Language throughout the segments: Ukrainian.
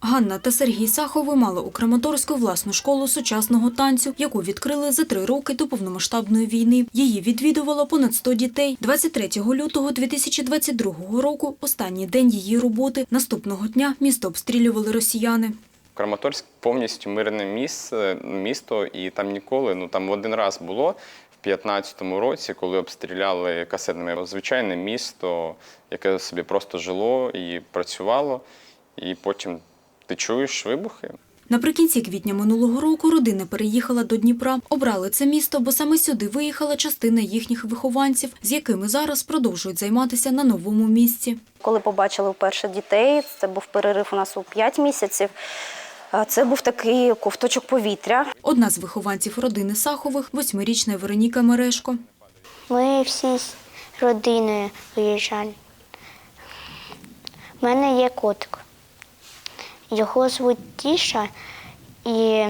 Ганна та Сергій Сахови мали у Краматорську власну школу сучасного танцю, яку відкрили за три роки до повномасштабної війни. Її відвідувало понад 100 дітей. 23 лютого 2022 року, останній день її роботи. Наступного дня місто обстрілювали росіяни. Краматорськ повністю мирне місце, місто, і там ніколи, ну там один раз було в 15-му році, коли обстріляли касетними. Звичайне місто, яке собі просто жило і працювало, і потім ти чуєш вибухи. Наприкінці квітня минулого року родина переїхала до Дніпра. Обрали це місто, бо саме сюди виїхала частина їхніх вихованців, з якими зараз продовжують займатися на новому місці. Коли побачили вперше дітей, це був перерив у нас у 5 місяців. а Це був такий ковточок повітря. Одна з вихованців родини Сахових – восьмирічна Вероніка Мерешко. Ми всі з родиною виїжджали. У мене є котик. Його звуть Тіша, і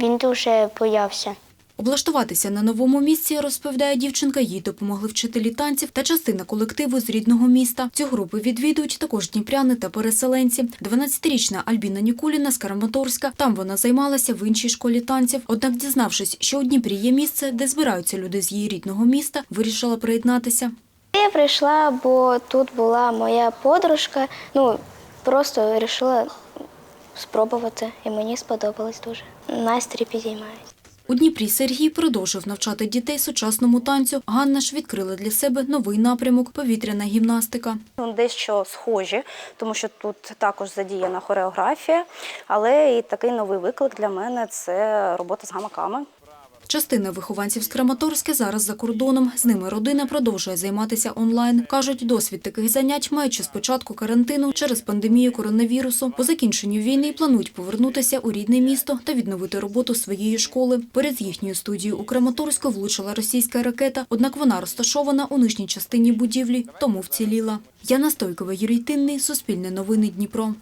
він дуже боявся. Облаштуватися на новому місці, розповідає дівчинка, їй допомогли вчителі танців та частина колективу з рідного міста. Цю групу відвідують також дніпряни та переселенці. 12-річна Альбіна Нікуліна з Краматорська. Там вона займалася в іншій школі танців. Однак, дізнавшись, що у Дніпрі є місце, де збираються люди з її рідного міста, вирішила приєднатися. Я прийшла, бо тут була моя подружка. Ну, просто вирішила спробувати, і мені сподобалось дуже. Настрій підіймається. У Дніпрі Сергій продовжив навчати дітей сучасному танцю. Ганна ж відкрила для себе новий напрямок – повітряна гімнастика. Ну, Дещо схожі, тому що тут також задіяна хореографія, але і такий новий виклик для мене це робота з гамаками. Частина вихованців з Краматорська зараз за кордоном. З ними родина продовжує займатися онлайн. Кажуть, досвід таких занять маючи з початку карантину через пандемію коронавірусу. По закінченню війни планують повернутися у рідне місто та відновити роботу своєї школи. Перед їхньою студією у Краматорську влучила російська ракета, однак вона розташована у нижній частині будівлі, тому вціліла. Яна Стойкова, Юрій Тинний, Суспільне новини Дніпро.